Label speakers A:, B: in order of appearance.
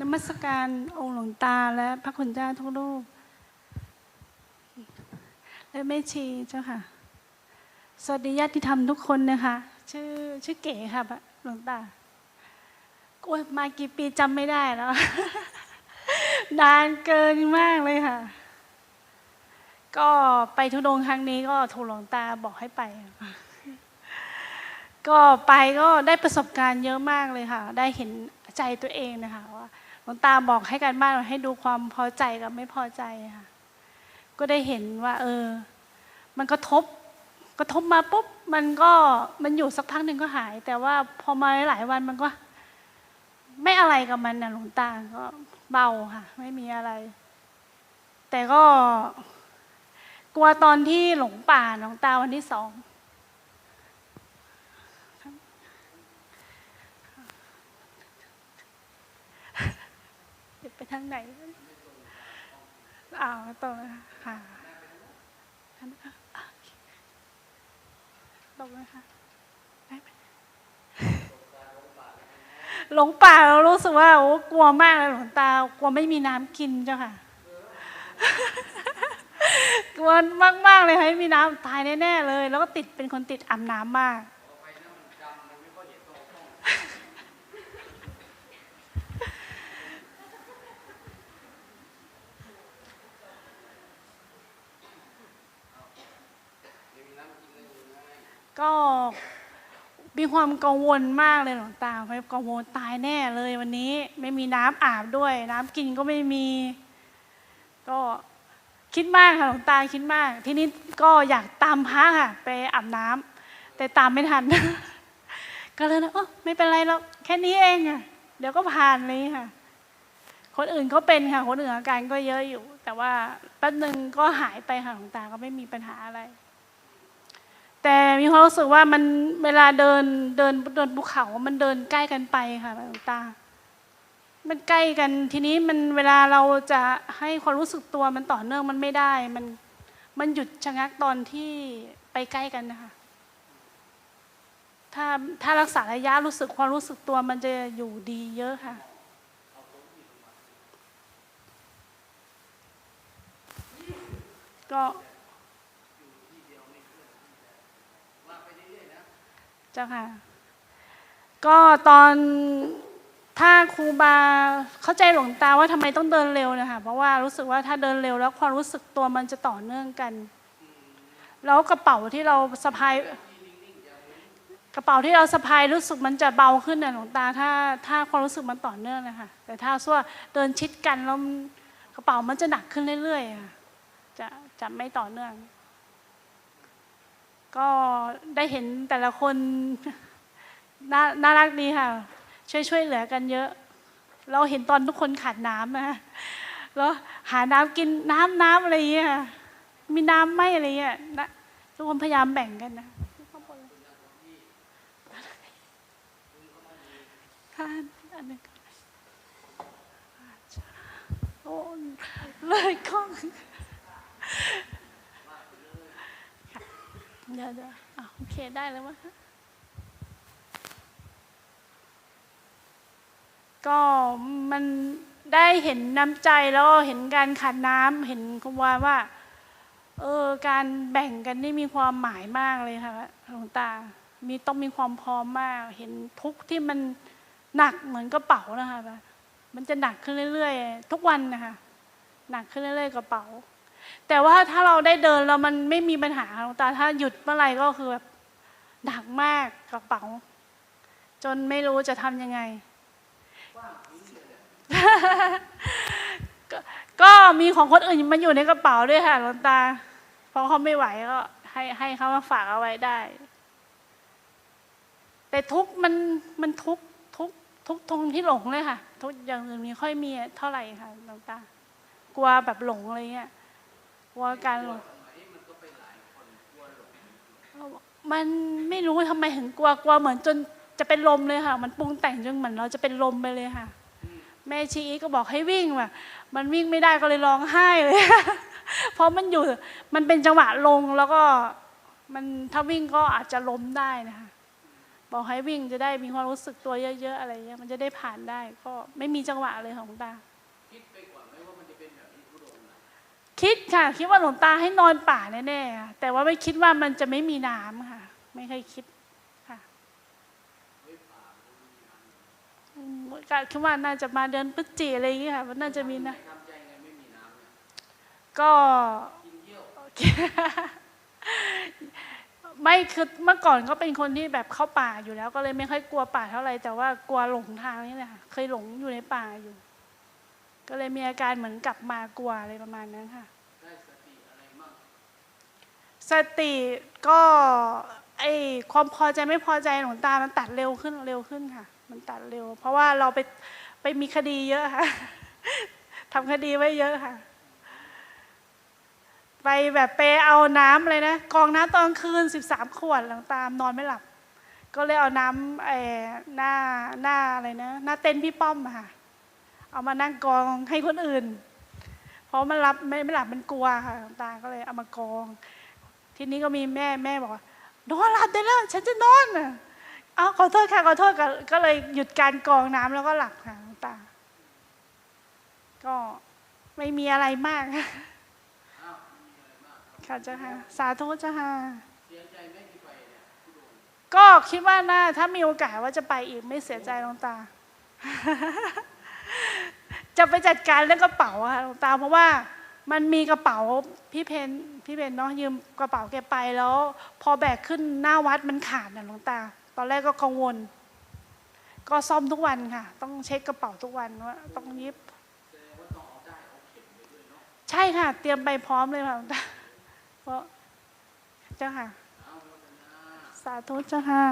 A: นมัสการองค์หลวงตาและพระคุณเจ้าทุกรูป และแม่ชีเจ้าค่ะ สวัสดีญาติธรรมทุกคนนะคะ ชื่อชื่อเก๋ค่ะหลวงตาโอ้ยมากี่ปีจำไม่ได้แล้ว นานเกินมากเลยค่ะ ก็ไปทุดงค์ครั้งนี้ก็ถูกหลวงตาบอกให้ไป ก็ไปก็ได้ประสบการณ์เยอะมากเลยค่ะ ได้เห็นใจตัวเองนะคะว่า หลวงตาบอกให้การบ้านให้ดูความพอใจกับไม่พอใจค่ะ ก็ได้เห็นว่า เออ มันกระทบกระทบมาปุ๊บมันก็มันอยู่สักพักหนึ่งก็หาย แต่ว่าพอมาหลายวันมันก็ ไม่อะไรกับมันนะหลวงตาก็เบาค่ะ ไม่มีอะไร แต่ก็ กลัวตอนที่หลงป่าหลวงตาวันที่สอง ไปทางไหนอ้าวตรงนะคะค่ะตรงนะคะได้ไหมหลงป่าเรารู้สึกว่าโอ้กลัวมากเลยหลวงตากลัวไม่มีน้ำกินเจ้าค่ะกลัวมากๆเลยค่ะไม่มีน้ำตายแน่ๆเลย แล้วก็ติดเป็นคนติดอาบน้ำมาก ก็มีความกังวลมากเลยหลวงตาเพราะกังวลตายแน่เลยวันนี้ไม่มีน้ำอาบด้วย น้ำกินก็ไม่มี ก็คิดมากค่ะหลวงตาคิดมาก ทีนี้ก็อยากตามพระค่ะ ไปอาบน้ำแต่ตามไม่ทัน ก็เลยนะเออไม่เป็นไรแล้วแค่นี้เองอะเดี๋ยวก็ผ่านเลยค่ะ คนอื่นก็เป็นค่ะ คนอื่นอาการก็เยอะอยู่ แต่ว่าแป๊บนึงก็หายไปค่ะหลวงตาก็ไม่มีปัญหาอะไร แต่มีความรู้สึกว่ามันเวลาเดินเดินเดินภูเขามันเดินใกล้กันไปค่ะหลวงตา มันใกล้กันทีนี้มันเวลาเราจะให้ความรู้สึกตัวมันต่อเนื่องมันไม่ได้ มันมันหยุดชะงักตอนที่ไปใกล้กันนะคะถ้าถ้ารักษาระยะรู้สึกความรู้สึกตัวมันจะอยู่ดีเยอะค่ะก็ เจ้าค่ะ ก็ตอนถ้าครูบาเข้าใจหลวงตาว่าทำไมต้องเดินเร็วนะคะเพราะว่ารู้สึกว่าถ้าเดินเร็วแล้วความรู้สึกตัวมันจะต่อเนื่องกัน แล้วกระเป๋าที่เราสะพายกระเป๋าที่เราสะพายรู้สึกมันจะเบาขึ้นนะหลวงตาถ้าถ้าความรู้สึกมันต่อเนื่องนะคะแต่ถ้าส่วเดินชิดกันแล้วกระเป๋ามันจะหนักขึ้นเรื่อยๆจะจะไม่ต่อเนื่อง ก็ได้เห็นแต่ละคนน่าน่ารักดีค่ะ ช่วยช่วยเหลือกันเยอะ เราเห็นตอนทุกคนขาดน้ำนะแล้วหาน้ำกินน้ำน้ำอะไรอย่างเงี้ยมีน้ำไหมอะไรเงี้ยนะทุกคนพยายามแบ่งกันนะท่านอันนึงโอ้เลยกล้อง เดี๋ยวเดี๋ยวโอเคได้แล้ววะก็มันได้เห็นน้ำใจแล้วเห็นการขาดน้ำเห็นคำว่าว่าเออการแบ่งกันนี่มีความหมายมากเลยค่ะหลวงตา มีต้องมีความพร้อมมาก เห็นทุกที่มันหนักเหมือนกระเป๋านะคะมันจะหนักขึ้นเรื่อยๆ ทุกวันนะคะหนักขึ้นเรื่อยๆกระเป๋า แต่ว่าถ้าเราได้เดินแล้วมันไม่มีปัญหาหลวงตา ถ้าหยุดเมื่อไหร่ก็คือแบบหนักมากกระเป๋า จนไม่รู้จะทำยังไง ก็มีของคนอื่นมาอยู่ในกระเป๋าด้วยค่ะหลวงตา เพราะเขาไม่ไหวก็ให้ให้เขามาฝากเอาไว้ได้ แต่ทุกมันมันทุกทุกทุกข์ตรงที่หลงเลยค่ะ ทุกอย่างอื่นมีค่อยมีเท่าไหร่ค่ะหลวงตา กลัวแบบหลงอะไรเงี้ย กลัวการหลงมันไม่รู้ทำไมถึงกลัวกลัวเหมือนจนจะเป็นลมเลยค่ะ มันปรุงแต่งจนเหมือนเราจะเป็นลมไปเลยค่ะ แม่ชีก็บอกให้วิ่งว่ะมันวิ่งไม่ได้ก็เลยร้องไห้เลยเพราะมันอยู่มันเป็นจังหวะลงแล้วก็มันถ้าวิ่งก็อาจจะล้มได้นะคะบอกให้วิ่งจะได้มีความรู้สึกตัวเยอะ ๆ อะไรเงี้ยมันจะได้ผ่านได้ก็ไม่มีจังหวะเลยของตา
B: คิดไปก่อนไหมว่า คิ
A: ดค่ะ คิดว่าหลวงตาให้นอนป่าแน่ๆค่ะแต่ว่าไม่คิดว่ามันจะไม่มีน้ำค่ะ ไม่เคยคิดค่ะ
B: เฮ้ยป่ามันไม่มีน้ำ
A: อืมก็คิดว่าน่าจะมาเดือนพฤศจิอะไรอย่างเงี้ยค่ะมันน่าจะมีนะ
B: ทำใจไงไม่มีน้ำเนี่ย
A: ก็
B: กินเยี่ยว
A: ไม่คือเมื่อก่อนก็เป็นคนที่แบบเข้าป่าอยู่แล้ว ก็เลยไม่ค่อยกลัวป่าเท่าไหร่แต่ว่ากลัวหลงทางนี่แหละค่ะเคยหลงอยู่ในป่าอยู่ ก็เลยมีอาการเหมือนกลับมากลัวอะไรประมาณนั้นค่ะ
B: ได้สติอะไรมั่ง
A: สติก็ไอความพอใจไม่พอใจหลวงตา มันตัดเร็วขึ้นเร็วขึ้นค่ะ มันตัดเร็ว เพราะว่าเราไปไปมีคดีเยอะค่ะทำคดีไว้เยอะค่ะ ไปแบบไปเอาน้ำอะไรนะกองน้ำตอนคืนสิบสามขวดหลวงตามนอนไม่หลับ ก็เลยเอาน้ำไอหน้าหน้าอะไรนะหน้าเต็นท์พี่ป้อมค่ะ เอามานั่งกองให้คนอื่น เพราะมันรับไม่ไม่หลับมันกลัวค่ะหลวงตาก็เลยเอามากอง ทีนี้ก็มีแม่แม่บอกว่านอนหลับได้แล้วฉันจะนอนน่ะเอาขอโทษค่ะขอโทษก็ก็เลยหยุดการกรองน้ำแล้วก็หลับค่ะตา ก็ไม่มีอะไรมาก
B: ค่ะ
A: เจ้าค่ะสาธุเจ้าค่ะก็คิดว่าน่าถ้ามีโอกาสว่าจะไปอีกไม่เสียใจลวงตา จะไปจัดการเรื่องกระเป๋าค่ะลวงตาเพราะว่า มันมีกระเป๋าพี่เพนพี่เพนเนาะยืมกระเป๋าแกไปแล้ว พอแบกขึ้นหน้าวัดมันขาดนะหลวงตา ตอนแรกก็กังวล ก็ซ่อมทุกวันค่ะ ต้องเช็คกระเป๋าทุกวันว่าต้องยิบใช่ค่ะ เตรียมไปพร้อมเลยค่ะหลวงตาเพราะเจ้าค่ะ สาธุเจ้าค่ะ